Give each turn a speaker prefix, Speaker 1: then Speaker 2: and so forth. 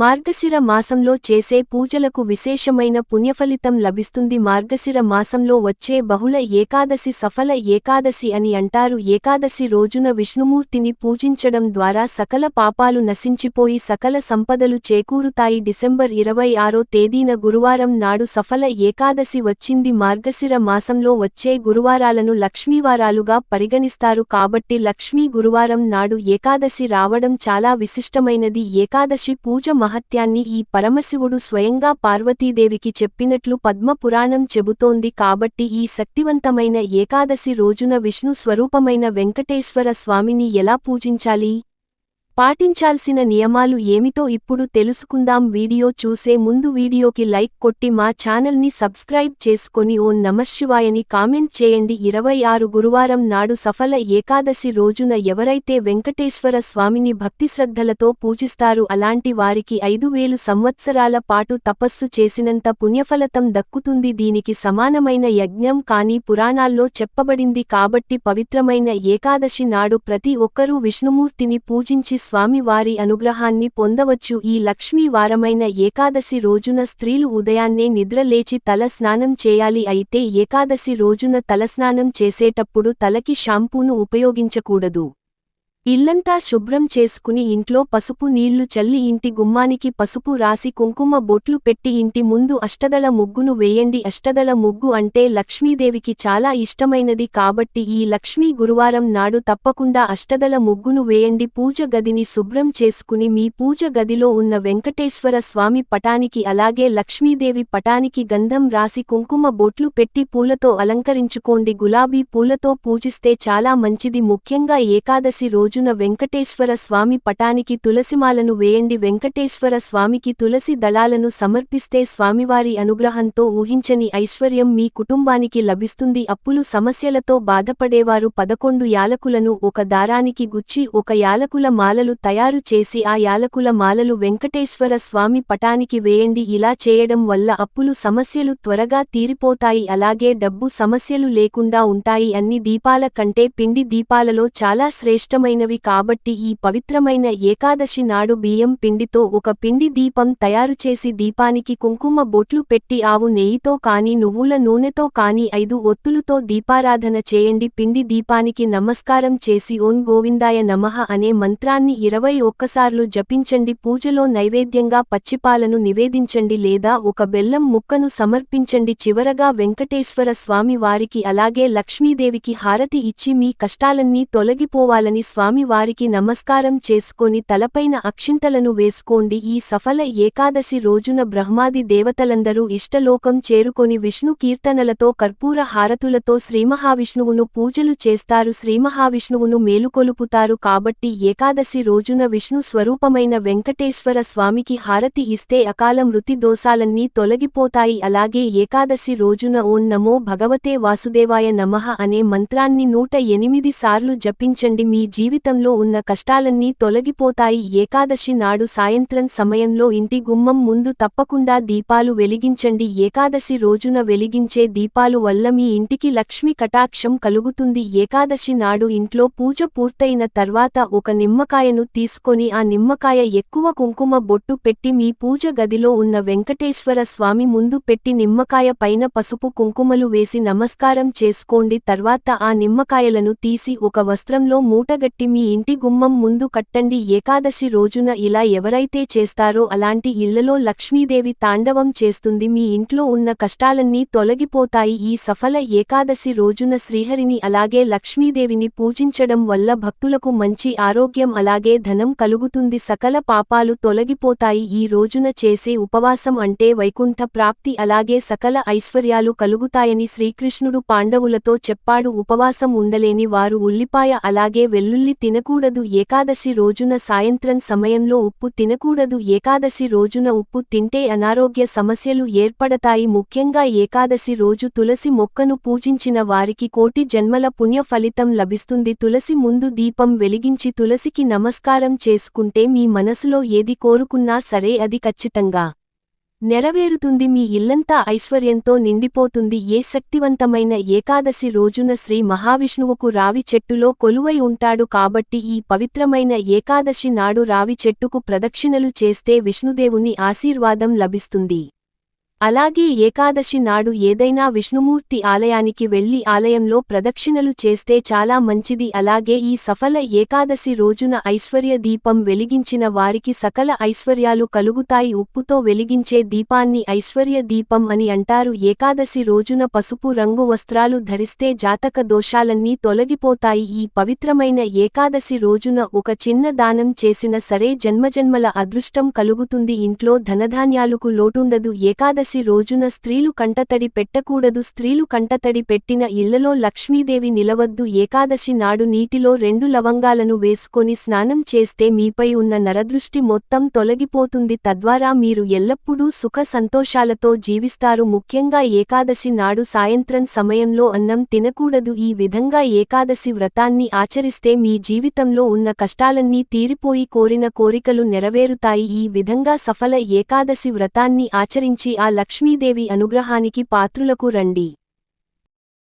Speaker 1: మార్గశిర మాసంలో చేసే పూజలకు విశేషమైన పుణ్యఫలితం లభిస్తుంది. మార్గశిర మాసంలో వచ్చే బహుళ ఏకాదశి సఫల ఏకాదశి అని అంటారు. ఏకాదశి రోజున విష్ణుమూర్తిని పూజించడం ద్వారా సకల పాపాలు నశించిపోయి సకల సంపదలు చేకూరుతాయి. డిసెంబర్ ఇరవై ఆరో తేదీన గురువారం నాడు సఫల ఏకాదశి వచ్చింది. మార్గశిర మాసంలో వచ్చే గురువారాలను లక్ష్మీవారాలుగా పరిగణిస్తారు. కాబట్టి లక్ష్మీ గురువారం నాడు ఏకాదశి రావడం చాలా విశిష్టమైనది. ఏకాదశి పూజ మహత్యాన్ని ఈ పరమశివుడు స్వయంగా పార్వతీదేవికి చెప్పినట్లు పద్మపురాణం చెబుతోంది కాబట్టి ఈ శక్తివంతమైన ఏకాదశి రోజున విష్ణు స్వరూపమైన వెంకటేశ్వర స్వామిని ఎలా పూజించాలి? పాటించాల్సిన నియమాలు ఏమిటో ఇప్పుడు తెలుసుకుందాం. వీడియో చూసే ముందు వీడియోకి లైక్ కొట్టి మా ఛానల్ని సబ్స్క్రైబ్ చేసుకొని ఓ నమశివాయని కామెంట్ చేయండి. ఇరవై ఆరు గురువారం నాడు సఫల ఏకాదశి రోజున ఎవరైతే వెంకటేశ్వర స్వామిని భక్తిశ్రద్ధలతో పూజిస్తారు అలాంటి వారికి ఐదు వేలు సంవత్సరాల పాటు తపస్సు చేసినంత పుణ్యఫలతం దక్కుతుంది. దీనికి సమానమైన యజ్ఞం కానీ పురాణాల్లో చెప్పబడింది కాబట్టి పవిత్రమైన ఏకాదశి నాడు ప్రతి ఒక్కరూ విష్ణుమూర్తిని పూజించి స్వామివారి అనుగ్రహాన్ని పొందవచ్చు. ఈ లక్ష్మీ వారమైన ఏకాదశి రోజున స్త్రీలు ఉదయాన్నే నిద్రలేచి తల స్నానం చేయాలి. అయితే ఏకాదశి రోజున తలస్నానం చేసేటప్పుడు తలకి షాంపూను ఉపయోగించకూడదు. ఇల్లంతా శుభ్రం చేసుకుని ఇంట్లో పసుపు నీళ్ళు చల్లి ఇంటి గుమ్మానికి పసుపు రాసి కుంకుమ బొట్లు పెట్టి ఇంటి ముందు అష్టదల ముగ్గును వేయండి. అష్టదల ముగ్గు అంటే లక్ష్మీదేవికి చాలా ఇష్టమైనది కాబట్టి ఈ లక్ష్మీ గురువారం నాడు తప్పకుండా అష్టదల ముగ్గును వేయండి. పూజ గదిని శుభ్రం చేసుకుని మీ పూజ గదిలో ఉన్న వెంకటేశ్వర స్వామి పటానికి అలాగే లక్ష్మీదేవి పటానికి గంధం రాసి కుంకుమ బొట్లు పెట్టి పూలతో అలంకరించుకోండి. గులాబీ పూలతో పూజిస్తే చాలా మంచిది. ముఖ్యంగా ఏకాదశి రోజు రోజున వెంకటేశ్వర స్వామి పటానికి తులసిమాలను వేయండి. వెంకటేశ్వర స్వామికి తులసి దళాలను సమర్పిస్తే స్వామివారి అనుగ్రహంతో ఊహించని ఐశ్వర్యం మీ కుటుంబానికి లభిస్తుంది. అప్పులు సమస్యలతో బాధపడేవారు పదకొండు యాలకులను ఒక దారానికి గుచ్చి ఒక యాలకుల మాలలు తయారు చేసి ఆ యాలకుల మాలలు వెంకటేశ్వర స్వామి పటానికి వేయండి. ఇలా చేయడం వల్ల అప్పులు సమస్యలు త్వరగా తీరిపోతాయి. అలాగే డబ్బు సమస్యలు లేకుండా ఉంటాయి. అన్ని దీపాల కంటే పిండి దీపాలలో చాలా శ్రేష్టమైన ముఖ్యమైనవి కాబట్టి ఈ పవిత్రమైన ఏకాదశి నాడు బియ్యం పిండితో ఒక పిండి దీపం తయారు చేసి దీపానికి కుంకుమ బొట్లు పెట్టి ఆవు నెయ్యితో కాని నువ్వుల నూనెతో కాని ఐదు ఒత్తులుతో దీపారాధన చేయండి. పిండి దీపానికి నమస్కారం చేసి ఓం గోవిందాయ నమః అనే మంత్రాన్ని ఇరవై ఒక్కసార్లు జపించండి. పూజలో నైవేద్యంగా పచ్చిపాలను నివేదించండి లేదా ఒక బెల్లం ముక్కను సమర్పించండి. చివరగా వెంకటేశ్వర స్వామి వారికి అలాగే లక్ష్మీదేవికి హారతి ఇచ్చి మీ కష్టాలన్నీ తొలగిపోవాలని స్వామి స్వామి వారికి నమస్కారం చేసుకొని తలపైన అక్షింతలను వేసుకోండి. ఈ సఫల ఏకాదశి రోజున బ్రహ్మాది దేవతలందరూ ఇష్టలోకం చేరుకొని విష్ణు కీర్తనలతో కర్పూర హారతులతో శ్రీమహావిష్ణువును పూజలు చేస్తారు. శ్రీమహావిష్ణువును మేలుకొలుపుతారు కాబట్టి ఏకాదశి రోజున విష్ణు స్వరూపమైన వెంకటేశ్వర స్వామికి హారతి ఇస్తే అకాల మృతి దోషాలన్నీ తొలగిపోతాయి. అలాగే ఏకాదశి రోజున ఓం నమో భగవతే వాసుదేవాయ నమః అనే మంత్రాన్ని నూట ఎనిమిది సార్లు జపించండి. మీ జీవిత జీవితంలో ఉన్న కష్టాలన్నీ తొలగిపోతాయి. ఏకాదశి నాడు సాయంత్రం సమయంలో ఇంటి గుమ్మం ముందు తప్పకుండా దీపాలు వెలిగించండి. ఏకాదశి రోజున వెలిగించే దీపాలు వల్ల మీ ఇంటికి లక్ష్మి కటాక్షం కలుగుతుంది. ఏకాదశి నాడు ఇంట్లో పూజ పూర్తయిన తర్వాత ఒక నిమ్మకాయను తీసుకొని ఆ నిమ్మకాయ ఎక్కువ కుంకుమ బొట్టు పెట్టి మీ పూజ గదిలో ఉన్న వెంకటేశ్వర స్వామి ముందు పెట్టి నిమ్మకాయ పైన పసుపు కుంకుమలు వేసి నమస్కారం చేసుకోండి. తర్వాత ఆ నిమ్మకాయలను తీసి ఒక వస్త్రంలో మూటగట్టి మీ ఇంటి గుమ్మం ముందు కట్టండి. ఏకాదశి రోజున ఇలా ఎవరైతే చేస్తారో అలాంటి ఇళ్ళలో లక్ష్మీదేవి తాండవం చేస్తుంది. మీ ఇంట్లో ఉన్న కష్టాలన్నీ తొలగిపోతాయి. ఈ సఫల ఏకాదశి రోజున శ్రీహరిని అలాగే లక్ష్మీదేవిని పూజించడం వల్ల భక్తులకు మంచి ఆరోగ్యం అలాగే ధనం కలుగుతుంది. సకల పాపాలు తొలగిపోతాయి. ఈ రోజున చేసే ఉపవాసం అంటే వైకుంఠ ప్రాప్తి అలాగే సకల ఐశ్వర్యాలు కలుగుతాయని శ్రీకృష్ణుడు పాండవులతో చెప్పాడు. ఉపవాసం ఉండలేని వారు ఉల్లిపాయ అలాగే వెల్లుల్లి తినకూడదు. ఏకాదశి రోజున సాయంత్రం సమయంలో ఉప్పు తినకూడదు. ఏకాదశి రోజున ఉప్పు తింటే అనారోగ్య సమస్యలు ఏర్పడతాయి. ముఖ్యంగా ఏకాదశి రోజు తులసి మొక్కను పూజించిన వారికి కోటి జన్మల పుణ్య ఫలితం లభిస్తుంది. తులసి ముందు దీపం వెలిగించి తులసికి నమస్కారం చేసుకుంటే మీ మనసులో ఏది కోరుకున్నా సరే అది ఖచ్చితంగా నెరవేరుతుంది మీ ఇల్లంతా ఐశ్వర్యంతో నిండిపోతుంది. ఏ శక్తివంతమైన ఏకాదశి రోజున శ్రీ మహావిష్ణువుకు రావి చెట్టులో కొలువై ఉంటాడు కాబట్టి ఈ పవిత్రమైన ఏకాదశి నాడు రావి చెట్టుకు ప్రదక్షిణలు చేస్తే విష్ణుదేవుని ఆశీర్వాదం లభిస్తుంది. అలాగే ఏకాదశి నాడు ఏదైనా విష్ణుమూర్తి ఆలయానికి వెళ్ళి ఆలయంలో ప్రదక్షిణలు చేస్తే చాలా మంచిది. అలాగే ఈ సఫల ఏకాదశి రోజున ఐశ్వర్య దీపం వెలిగించిన వారికి సకల ఐశ్వర్యాలు కలుగుతాయి. ఉప్పుతో వెలిగించే దీపాన్ని ఐశ్వర్య దీపం అని అంటారు. ఏకాదశి రోజున పసుపు రంగు వస్త్రాలు ధరిస్తే జాతక దోషాలన్నీ తొలగిపోతాయి. ఈ పవిత్రమైన ఏకాదశి రోజున ఒక చిన్న దానం చేసిన సరే జన్మజన్మల అదృష్టం కలుగుతుంది. ఇంట్లో ధనధాన్యాలకు లోటుండదు. ఏకాదశి రోజున స్త్రీలు కంటతడి పెట్టకూడదు. స్త్రీలు కంటతడి పెట్టిన ఇళ్ళలో లక్ష్మీదేవి నిలవద్దు. ఏకాదశి నాడు నీటిలో రెండు లవంగాలను వేసుకొని స్నానం చేస్తే మీపై ఉన్న నరదృష్టి మొత్తం తొలగిపోతుంది. తద్వారా మీరు ఎల్లప్పుడూ సుఖ సంతోషాలతో జీవిస్తారు. ముఖ్యంగా ఏకాదశి నాడు సాయంత్రం సమయంలో అన్నం తినకూడదు. ఈ విధంగా ఏకాదశి వ్రతాన్ని ఆచరిస్తే మీ జీవితంలో ఉన్న కష్టాలన్నీ తీరిపోయి కోరిన కోరికలు నెరవేరుతాయి. ఈ విధంగా సఫల ఏకాదశి వ్రతాన్ని ఆచరించి ఆ లక్ష్మీదేవి అనుగ్రహానికి పాత్రులకు రండి.